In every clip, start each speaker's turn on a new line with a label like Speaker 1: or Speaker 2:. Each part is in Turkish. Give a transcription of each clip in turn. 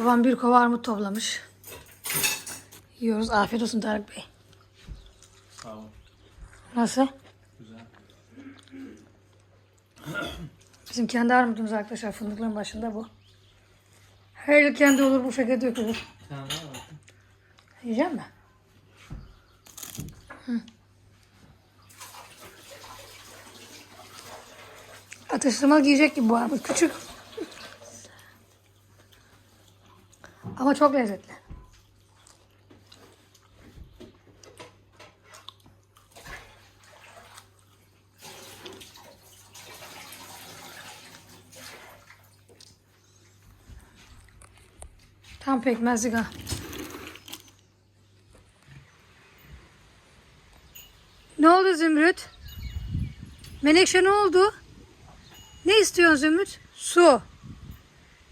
Speaker 1: Babam bir kova armut toplamış. Yiyoruz. Afiyet olsun Tarık Bey.
Speaker 2: Sağ ol.
Speaker 1: Nasıl?
Speaker 2: Güzel.
Speaker 1: Bizim kendi armutumuz arkadaşlar. Fındıkların başında bu. Her yıl kendi olur bu şekilde dökülür.
Speaker 2: Var.
Speaker 1: Yiyecek mi? Hı. Atıştırmalık yiyecek gibi bu armut. Küçük. Ama çok lezzetli. Tam pekmezlik ha. Ne oldu Zümrüt? Menekşe ne oldu? Ne istiyorsun Zümrüt? Su.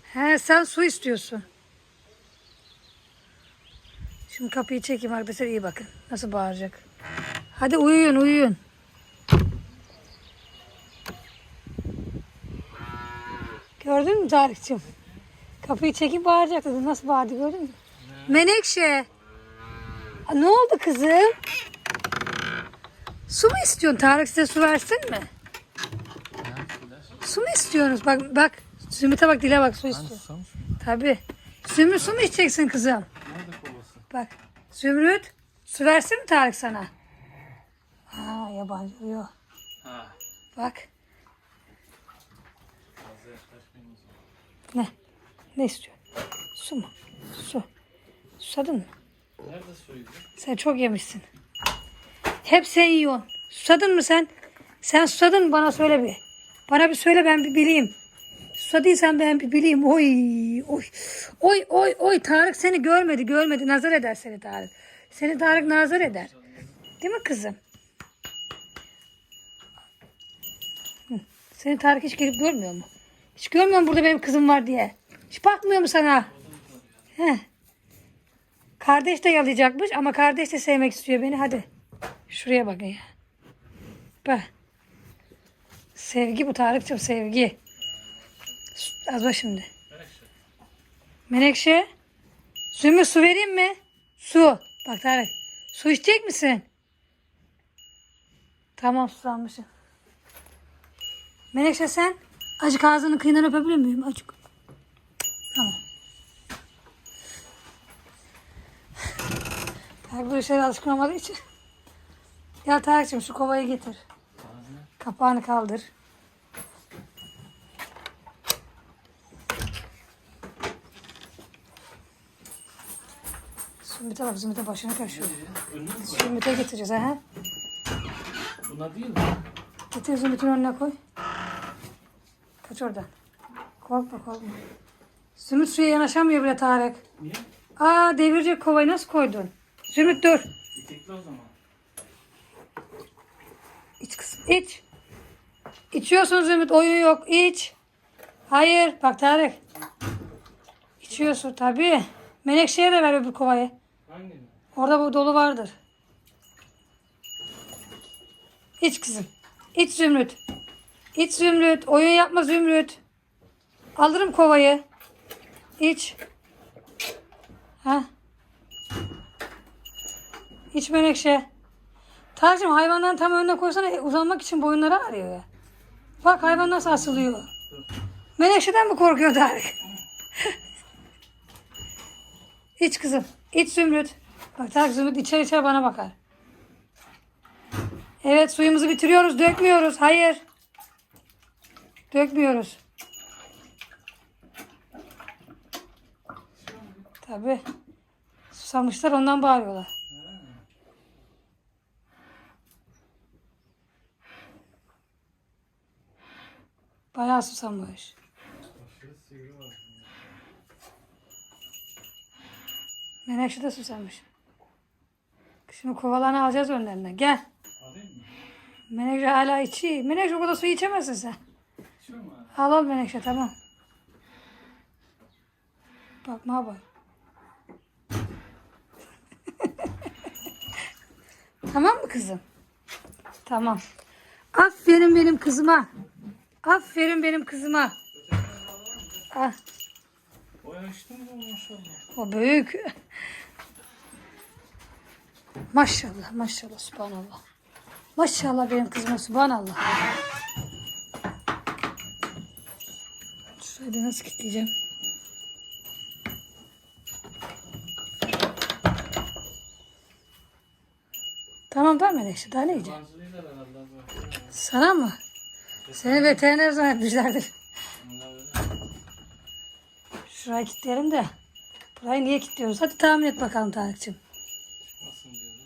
Speaker 1: He sen su istiyorsun. Şimdi kapıyı çekeyim arkadaşlar iyi bakın. Nasıl bağıracak. Hadi uyuyun uyuyun. Gördün mü Tarık'cığım? Kapıyı çekip bağıracak dedi. Nasıl bağırdı gördün mü? Menekşe. Aa, Ne oldu kızım? Su mu istiyorsun? Tarık size su versin mi? Su mu istiyorsunuz? Bak bak. Zümrüt'e bak dile bak su istiyor. Tabii. Zümrüt su mu içeceksin kızım? Bak. Zümrüt su versin mi Tarık sana? Ha yabancı yok.
Speaker 2: Ha.
Speaker 1: Bak. Ne? Ne istiyorsun? Su mu? Su. Susadın mı?
Speaker 2: Nerede suydu?
Speaker 1: Sen çok yemişsin. Hep sen yiyorsun. Susadın mı sen? Sen susadın mı bana söyle bir. Bana bir söyle ben bir bileyim. Susadıysan ben bir bileyim. Oy oy. Oy oy oy. Tarık seni görmedi görmedi. Nazar eder seni Tarık. Seni Tarık nazar eder. Değil mi kızım? Seni Tarık hiç gelip görmüyor mu? Hiç görmüyor mu burada benim kızım var diye? Hiç bakmıyor mu sana? He. Kardeş de yalayacakmış ama kardeş de sevmek istiyor beni. Hadi. Şuraya bakın ya. Bak. Sevgi bu Tarık'cığım sevgi. Su- Az bak şimdi. Menekşe. Zümrüt su vereyim mi? Su. Bak Tarık. Su içecek misin? Tamam susamışım. Menekşe sen acık ağzının kıyından öpebilir miyim? Acık. Tamam. Tarık böyle şeyler alışkın olmadığı için. Gel Tarık'cığım şu kovayı getir. Kapağını kaldır. Zümrüt'e bak Zümrüt'e başını kaşıyor. Zümrüt'e getireceğiz ha.
Speaker 2: Buna değil mi?
Speaker 1: Getir Zümrüt'ün önüne koy. Kaç oradan. Korkma korkma. Zümrüt suya yanaşamıyor bile Tarık.
Speaker 2: Niye?
Speaker 1: Aa devirecek kovayı nasıl koydun? Zümrüt dur.
Speaker 2: İtekli o zaman.
Speaker 1: İç kızım iç. İçiyorsun Zümrüt oyun yok iç. Hayır bak Tarık. İçiyorsun tabii. Menekşe'ye de ver öbür kovayı.
Speaker 2: Hangi?
Speaker 1: Orada bu dolu vardır. İç kızım. İç Zümrüt. İç Zümrüt. Oyun yapma Zümrüt. Alırım kovayı. İç. Ha. İç Menekşe. Tarcım hayvanların tam önüne koysana e, uzanmak için boyunları ağrıyor ya. Bak hayvan nasıl asılıyor. Menekşe'den mi korkuyor Tarık? İç kızım. İç Zümrüt. Bak Tarık Zümrüt içer içer bana bakar. Evet suyumuzu bitiriyoruz. Dökmüyoruz. Hayır. Dökmüyoruz. Tabii. Susamışlar ondan bağırıyorlar. Bayağı susamış.
Speaker 2: Aşırı sivri var.
Speaker 1: Menekşe de susamış. Şimdi kovalarını alacağız önlerine. Gel. Menekşe hala içi. Menekşe o kadar su içemezsin sen.
Speaker 2: İçiyor mu?
Speaker 1: Al al Menekşe tamam. Bakma bak. tamam mı kızım? Tamam. Aferin benim kızıma. Aferin benim kızıma. Ah,
Speaker 2: İçtin mi maşallah.
Speaker 1: O büyük. Maşallah maşallah subhanallah. Maşallah benim kızıma subhanallah. Şurayı nasıl kilitleyeceğim? Tamam tamam Menekşe daha ne yiyeceğim? Sana mı? Seni veteriner zannetmişlerdir. Şurayı kilitleyelim de. Burayı niye kilitliyoruz? Hadi tahmin et bakalım Tarık'cığım.
Speaker 2: Nasıl diyorum?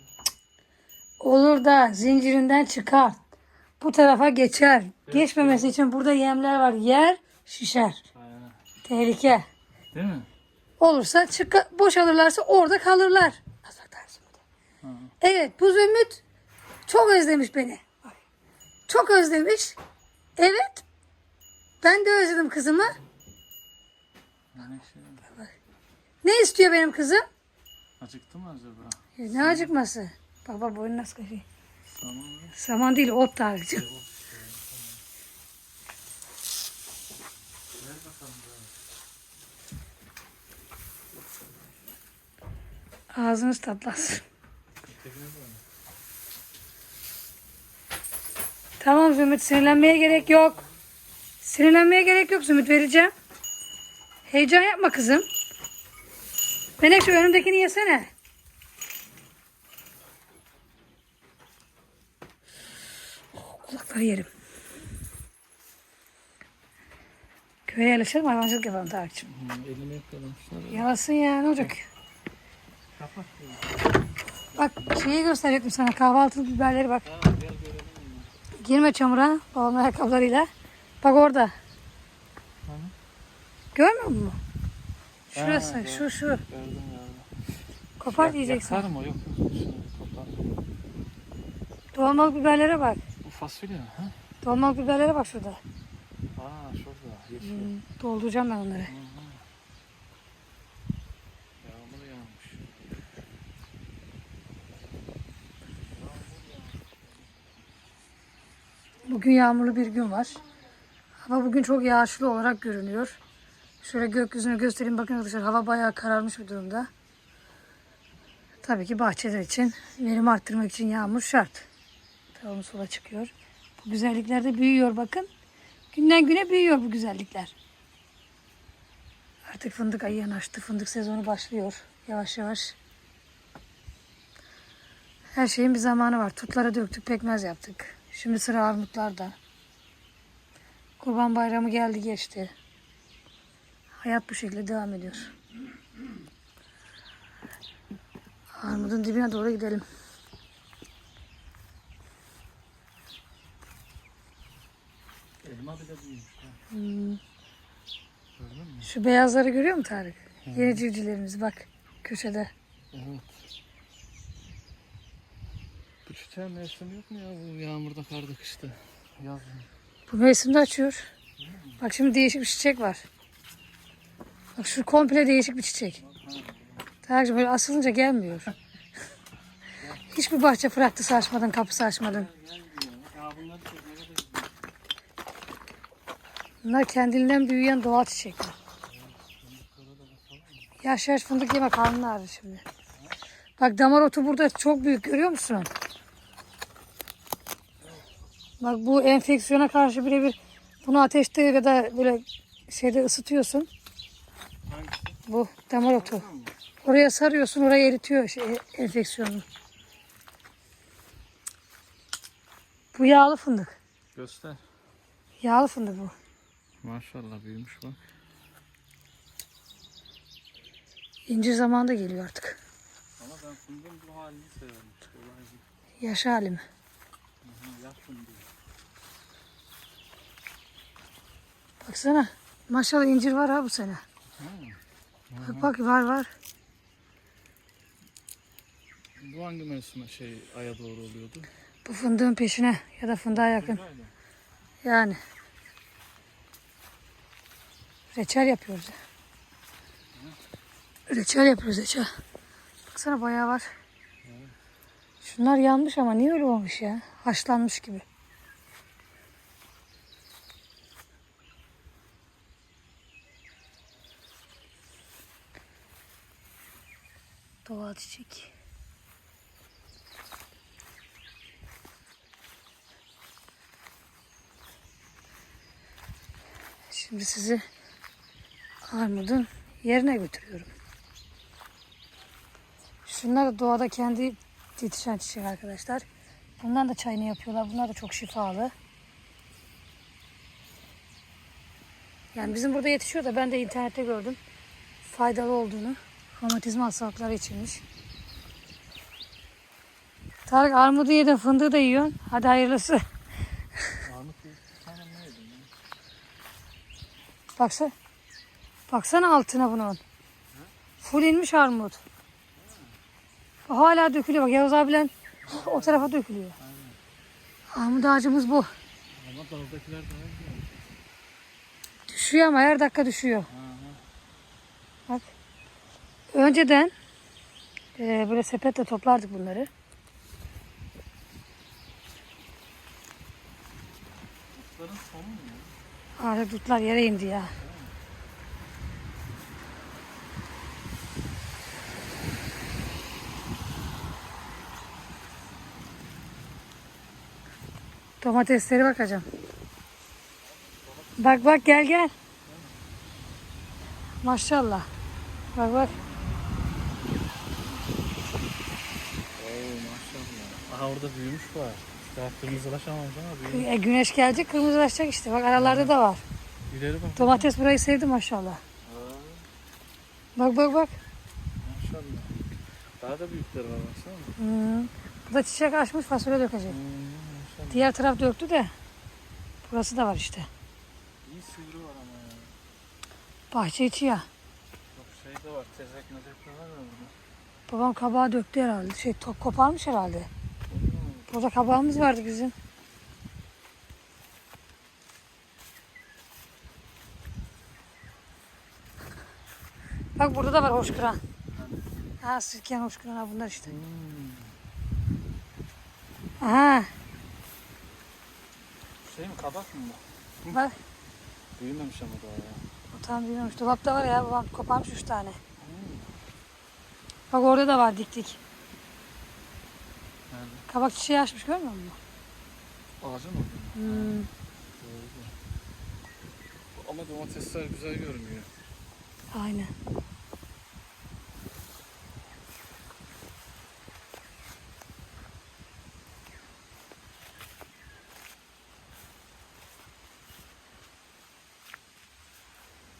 Speaker 1: Olur da zincirinden çıkar. Bu tarafa geçer. Geçmemesi için burada yemler var. Yer şişer.
Speaker 2: Aynen.
Speaker 1: Tehlike.
Speaker 2: Değil mi?
Speaker 1: Olursa çık boşalırlarsa orada kalırlar. Evet bu Zümrüt çok özlemiş beni. Çok özlemiş. Evet. Ben de özledim kızımı. Ne istiyor benim kızım?
Speaker 2: acıktı mı acaba?
Speaker 1: E, Ne acıkması? Bak boynu nasıl kaşıyor.
Speaker 2: Tamam mı?
Speaker 1: Saman değil ot
Speaker 2: böyle.
Speaker 1: Ağzınız tatlansın. Tamam Zümrüt sinirlenmeye gerek yok. Sinirlenmeye gerek yok Zümrüt vereceğim. Heyecan yapma kızım. Menekşe önümdekini yesene. Oh, kulakları yerim. Köye yerleşelim hayvancılık yapalım Tarık'cığım.
Speaker 2: Yapalım. Şöyle
Speaker 1: Yalasın ya ne olacak?
Speaker 2: kapat.
Speaker 1: Bak şeyi gösterecektim sana kahvaltılık biberleri bak. Girme çamura babamın ayakkabılarıyla. Bak orada. Görmüyor musun? Şurası,
Speaker 2: Ha,
Speaker 1: şu şu.
Speaker 2: Gördüm gördüm.
Speaker 1: Kopar
Speaker 2: Yak-
Speaker 1: diyeceksin.
Speaker 2: Yakar mı? Yok. yok. Şunu.
Speaker 1: Dolmalık biberlere bak.
Speaker 2: Bu fasulye mi? Ha?
Speaker 1: Dolmalık biberlere bak şurada.
Speaker 2: Aa şurada. Yeşil.
Speaker 1: Hmm, dolduracağım ben onları.
Speaker 2: Yağmur yağmış.
Speaker 1: Bugün yağmurlu bir gün var. Hava bugün çok yağışlı olarak görünüyor. Şöyle gökyüzünü göstereyim bakın arkadaşlar. Hava bayağı kararmış bir durumda. Tabii ki bahçeler için verim arttırmak için yağmur şart. Tavuğum sola çıkıyor. Bu güzellikler de büyüyor bakın. Günden güne büyüyor bu güzellikler. Artık fındık ayı yanaştı. Fındık sezonu başlıyor. Yavaş yavaş. Her şeyin bir zamanı var. Tutlara döktük, pekmez yaptık. Şimdi sıra armutlarda. Kurban bayramı geldi geçti. Hayat bu şekilde devam ediyor. Armudun dibine doğru gidelim.
Speaker 2: Elma bile büyümüş.
Speaker 1: Hmm? Şu beyazları görüyor musun Tarık? Yeni civcivlerimiz bak köşede.
Speaker 2: Evet. Bu çiçeğin mevsimi yok mu ya bu yağmurda karda kışta? Yazın.
Speaker 1: Bu mevsimde açıyor. Bak şimdi değişik bir çiçek var. Bak şu komple değişik bir çiçek. Tarık'cığım böyle asılınca gelmiyor. Hiçbir bahçe fıraktı açmadın, kapısı açmadın. Bunlar kendiliğinden büyüyen doğal çiçekler. Yaş yaş fındık yeme karnın ağrır şimdi. Bak damar otu burada çok büyük görüyor musun? Bak bu enfeksiyona karşı birebir bunu ateşte ya da böyle şeyde ısıtıyorsun. Bu damar otu. Oraya sarıyorsun oraya eritiyor şey, enfeksiyonu. Bu yağlı fındık.
Speaker 2: Göster.
Speaker 1: Yağlı fındık bu.
Speaker 2: Maşallah büyümüş bak.
Speaker 1: İncir zamanı da geliyor artık.
Speaker 2: Ama ben fındığın bu halini severim.
Speaker 1: Yaş hali mi?
Speaker 2: Hı, Yaş fındığı.
Speaker 1: Baksana. Maşallah incir var ha bu sene. Bak bak var var.
Speaker 2: Bu hangi mevsime şey aya doğru oluyordu?
Speaker 1: Bu fındığın peşine ya da fındığa yakın. Yani. Reçel yapıyoruz. ya. Reçel yapıyoruz reçel. Baksana bayağı var. Şunlar yanmış ama niye öyle olmuş ya? Haşlanmış gibi. Doğal çiçek. Şimdi sizi armudun yerine götürüyorum. Şunlar da doğada kendi yetişen çiçek arkadaşlar. Bundan da çayını yapıyorlar. Bunlar da çok şifalı. Yani bizim burada yetişiyor da ben de internette gördüm. Faydalı olduğunu. Romatizma hastalıkları içinmiş. Tarık armudu yedin, fındığı da yiyorsun. Hadi hayırlısı.
Speaker 2: Armut tane ne yedin ya?
Speaker 1: Baksana. Baksana altına bunun. Full inmiş armut. Hala dökülüyor. Bak Yavuz abilen o tarafa dökülüyor. Armut ağacımız bu.
Speaker 2: Ama daldakiler daha güzel.
Speaker 1: Düşüyor ama her dakika düşüyor. Bak. Önceden e, böyle sepetle toplardık bunları.
Speaker 2: Kutların sonu mu ya?
Speaker 1: Artık dutlar yere indi ya. Domatesleri bakacağım. Bak bak gel gel. Maşallah. Bak bak.
Speaker 2: Oo maşallah. Aha orada büyümüş var. Daha kırmızılaşamamış ama büyümüş.
Speaker 1: E, güneş gelecek kırmızılaşacak işte. Bak aralarda da var.
Speaker 2: İleri bak.
Speaker 1: Domates burayı sevdi maşallah. Bak bak bak.
Speaker 2: maşallah. Daha da büyükleri var baksana.
Speaker 1: Hmm. Bu da çiçek açmış fasulye dökecek.
Speaker 2: Maşallah.
Speaker 1: Diğer taraf döktü de. Burası da var işte.
Speaker 2: İyi sivri var ama ya.
Speaker 1: Bahçe içi ya.
Speaker 2: Bak şey de var. Tezek mezek de var ya burada.
Speaker 1: Babam kabağı döktü herhalde. Şey top koparmış herhalde. Burada kabağımız vardı bizim. Bak burada da var hoşkıran. Ha sirken hoşkıran ha bunlar işte. Aha
Speaker 2: Şey mi kabak mı bu?
Speaker 1: bak
Speaker 2: Büyümemiş ama daha ya.
Speaker 1: bu tam bilmiyorum. Dolapta var ya babam koparmış üç tane.
Speaker 2: Hmm.
Speaker 1: Bak orada da var dik dik. Kabak çiçeği açmış görmüyor musun?
Speaker 2: Ağacın mı?
Speaker 1: Hmm.
Speaker 2: Ama domatesler güzel görünüyor.
Speaker 1: Aynen.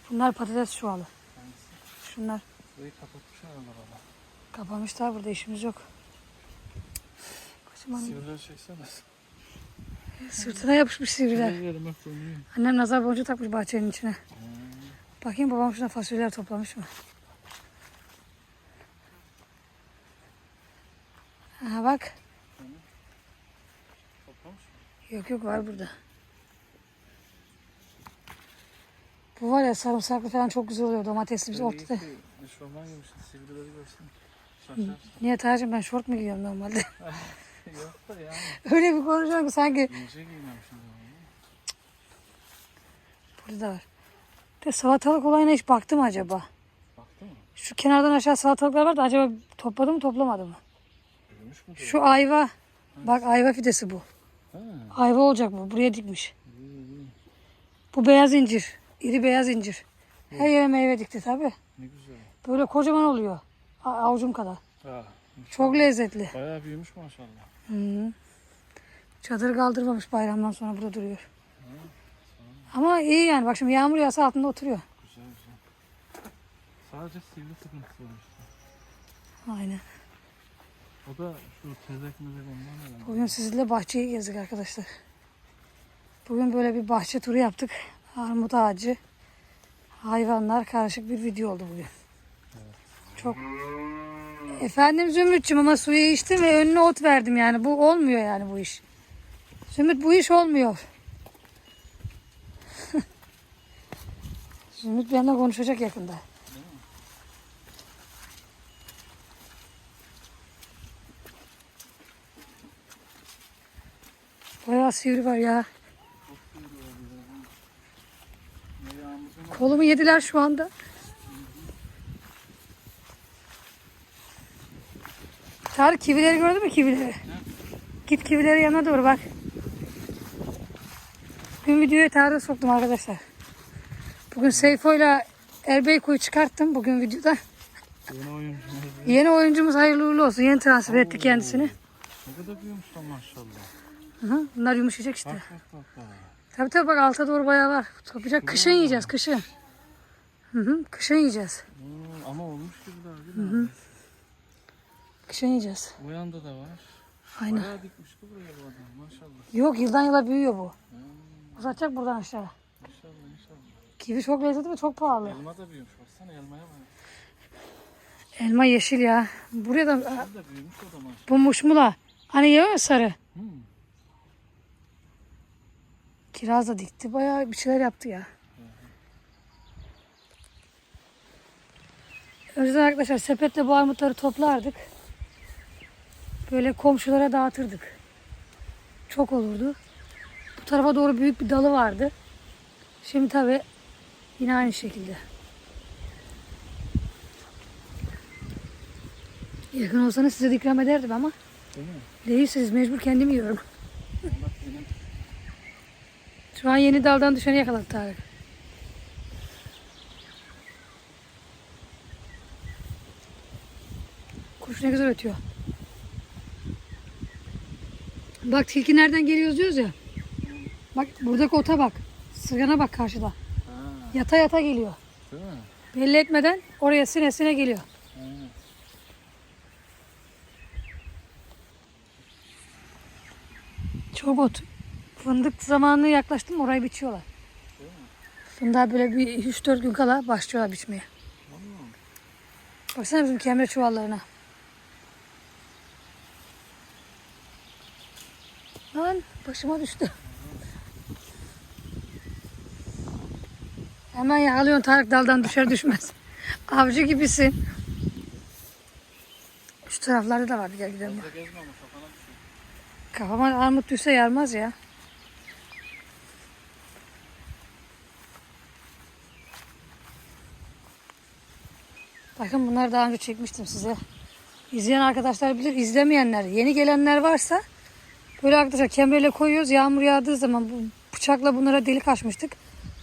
Speaker 1: Bunlar patates çuvalı.
Speaker 2: Hangisi?
Speaker 1: Şunlar
Speaker 2: Burayı kapatmış herhalde baba.
Speaker 1: kapamışlar burada işimiz yok. Kocaman
Speaker 2: Sivriler çeksene.
Speaker 1: sırtına yapışmış sivriler. Annem nazar boncuğu takmış bahçenin içine.
Speaker 2: Hmm.
Speaker 1: Bakayım babam şuna fasulyeler toplamış mı? Aha bak.
Speaker 2: Toplamış mı?
Speaker 1: Yok yok var burada. Bu var ya sarımsaklı falan çok güzel oluyor domatesli biz ortada.
Speaker 2: Eşofman giymişsin. Sivrileri görsün. Şaşarsın.
Speaker 1: Niye Tacım ben şort mu giyiyorum normalde?
Speaker 2: Yok da yani.
Speaker 1: Öyle bir konuşuyorum ki sanki
Speaker 2: İnce giymemişsin.
Speaker 1: burada da var. De salatalık olayına hiç baktım acaba?
Speaker 2: Baktın mı?
Speaker 1: Şu kenardan aşağı salatalıklar var da acaba topladı mı toplamadı mı?
Speaker 2: Büyümüş mü?
Speaker 1: Şu ayva. Bak ayva fidesi bu.
Speaker 2: Ha.
Speaker 1: Ayva olacak bu. Buraya dikmiş.
Speaker 2: iyi, iyi.
Speaker 1: Bu beyaz incir. İri beyaz incir. Her yere meyve dikti tabi.
Speaker 2: Ne güzel.
Speaker 1: Böyle kocaman oluyor. A- Avucum kadar.
Speaker 2: Ha.
Speaker 1: Çok lezzetli.
Speaker 2: Bayağı büyümüş maşallah.
Speaker 1: Hı. Çadır kaldırmamış bayramdan sonra burada duruyor. Ama iyi yani. Bak şimdi yağmur yağsa altında oturuyor.
Speaker 2: Güzel güzel. Sadece sivri sıkıntısı var işte.
Speaker 1: Aynen.
Speaker 2: O da şu tezek mezek ondan herhalde.
Speaker 1: Bugün sizinle bahçeyi gezdik arkadaşlar. Bugün böyle bir bahçe turu yaptık. Armut ağacı, hayvanlar karışık bir video oldu bugün. Çok Efendim Zümrüt'cüm ama suyu içtim ve önüne ot verdim yani. Bu olmuyor yani bu iş. Zümrüt bu iş olmuyor. Zümrüt benimle konuşacak yakında. Bayağı sivri var ya. Kolumu yediler şu anda. Tarık kivileri gördün mü kivileri? Git kivileri yanına doğru bak. Bugün videoya Tarık'ı soktum arkadaşlar. Bugün Seyfo'yla Erbeyko'yu çıkarttım bugün videoda.
Speaker 2: Yeni oyuncumuz.
Speaker 1: Yeni oyuncumuz hayırlı uğurlu olsun. Yeni transfer ettik kendisini.
Speaker 2: Ne kadar büyümüş lan maşallah.
Speaker 1: Hı hı, bunlar yumuşayacak işte.
Speaker 2: Bak bak bak bak.
Speaker 1: Tabii tabii bak alta doğru bayağı var. Toplayacak. Kışın yiyeceğiz kışın. Hı hı, kışın yiyeceğiz.
Speaker 2: Hmm, ama olmuş gibi daha değil mi?
Speaker 1: Kışın yiyeceğiz.
Speaker 2: O yanda da var.
Speaker 1: Aynen.
Speaker 2: Bayağı dikmiş ki buraya bu adam maşallah.
Speaker 1: Yok yıldan yıla büyüyor bu. Uzatacak buradan aşağı.
Speaker 2: İnşallah inşallah.
Speaker 1: Kivi çok lezzetli ve çok pahalı.
Speaker 2: Elma da büyümüş baksana elmaya bak.
Speaker 1: Elma yeşil ya. Buraya da
Speaker 2: Bu da büyümüş o da maşallah.
Speaker 1: bu muşmula. Hani ya sarı.
Speaker 2: Hmm.
Speaker 1: Kiraz da dikti. Bayağı bir şeyler yaptı ya. Önceden arkadaşlar sepetle bu armutları toplardık. Böyle komşulara dağıtırdık. Çok olurdu. Bu tarafa doğru büyük bir dalı vardı. Şimdi tabi yine aynı şekilde. Yakın olsanız size de ikram ederdim ama
Speaker 2: Değil mi?
Speaker 1: değilsiniz mecbur kendim yiyorum. Şu an yeni daldan düşeni yakaladı Tarık. Kuş ne güzel ötüyor. Bak tilki nereden geliyoruz diyoruz ya. Bak buradaki ota bak. Sırgana bak karşıda.
Speaker 2: Ha,
Speaker 1: Yata yata geliyor.
Speaker 2: değil mi?
Speaker 1: Belli etmeden oraya sine sine geliyor.
Speaker 2: Ha.
Speaker 1: Çok ot. Fındık zamanı yaklaştı mı orayı biçiyorlar. Fındığa böyle bir 3-4 gün kala başlıyorlar biçmeye. Baksana bizim kemre çuvallarına. Lan başıma düştü. Hemen yakalıyorsun Tarık daldan düşer düşmez. Avcı gibisin. Şu taraflarda da vardı gel gidelim. Kafama armut düşse yarmaz ya. Bakın bunları daha önce çekmiştim size. İzleyen arkadaşlar bilir, izlemeyenler, yeni gelenler varsa böyle arkadaşlar kemreyle koyuyoruz. Yağmur yağdığı zaman bu bıçakla bunlara delik açmıştık.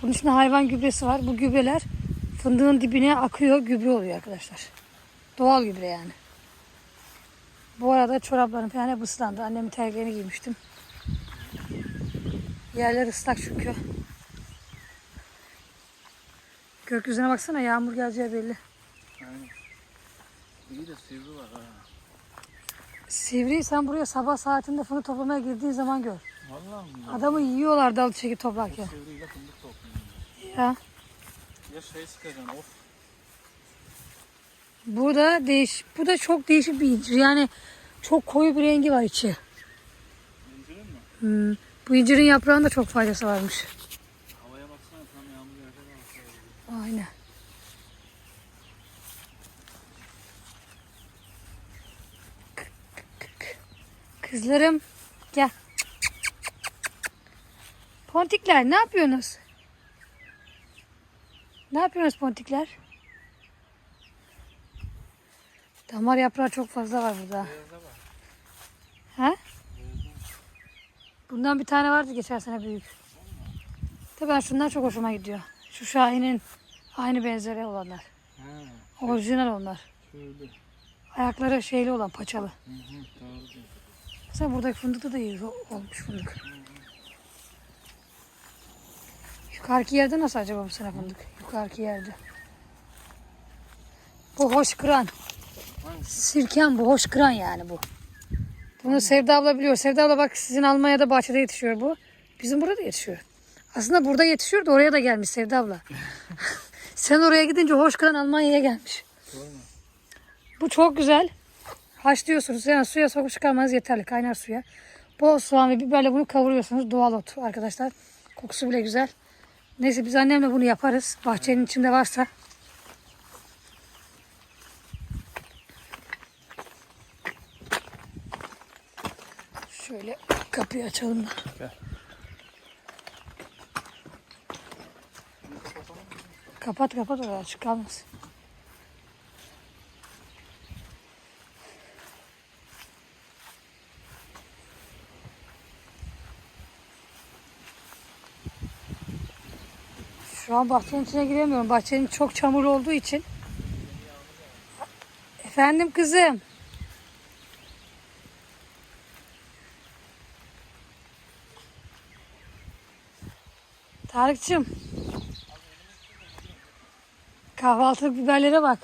Speaker 1: Bunun içinde hayvan gübresi var. Bu gübreler fındığın dibine akıyor, gübre oluyor arkadaşlar. Doğal gübre yani. Bu arada çoraplarım falan hep ıslandı. Annemin terliklerini giymiştim. Yerler ıslak çünkü. Gökyüzüne baksana yağmur geleceği belli.
Speaker 2: Aynen. İyi de sivri var ha.
Speaker 1: Sivri sen buraya sabah saatinde fındık toplamaya girdiğin zaman gör.
Speaker 2: Vallahi mi?
Speaker 1: Adamı yiyorlar dal çekip toplarken.
Speaker 2: Sivriyle fındık topluyorum.
Speaker 1: Ya.
Speaker 2: Ya şey sıkacaksın of.
Speaker 1: Bu da değiş bu da çok değişik bir incir. Yani çok koyu bir rengi var içi.
Speaker 2: İncirin mi?
Speaker 1: Hmm. Bu incirin yaprağında çok faydası varmış.
Speaker 2: Havaya baksana tam yağmur yağacak.
Speaker 1: Aynen. Kızlarım gel. Pontikler ne yapıyorsunuz? Ne yapıyorsunuz pontikler? Damar yaprağı çok fazla var burada. Ha? Bundan bir tane vardı geçen sene büyük. Tabii ben şunlar çok hoşuma gidiyor. Şu Şahin'in aynı benzeri olanlar.
Speaker 2: Ha,
Speaker 1: Orijinal onlar.
Speaker 2: şöyle.
Speaker 1: Ayakları şeyli olan paçalı.
Speaker 2: Hı hı, doğru.
Speaker 1: Mesela buradaki fındıkta da iyi olmuş fındık. Yukarıki yerde nasıl acaba bu sene fındık? Yukarıki yerde. Bu hoş kıran. Sirken bu hoş kıran yani bu. Bunu Sevda abla biliyor. Sevda abla bak sizin Almanya'da bahçede yetişiyor bu. Bizim burada da yetişiyor. Aslında burada yetişiyor da oraya da gelmiş Sevda abla. Sen oraya gidince hoş kıran Almanya'ya gelmiş. Bu çok güzel. Haşlıyorsunuz. Yani suya sokup çıkarmanız yeterli. Kaynar suya. Bol soğan ve biberle bunu kavuruyorsunuz. Doğal ot arkadaşlar. Kokusu bile güzel. Neyse biz annemle bunu yaparız. Bahçenin içinde varsa. Şöyle kapıyı açalım da.
Speaker 2: Gel.
Speaker 1: Kapat kapat oraya açık kalmasın. Şu an bahçenin içine giremiyorum. Bahçenin çok çamur olduğu için. Efendim kızım. Tarık'cığım. Kahvaltılık biberlere bak.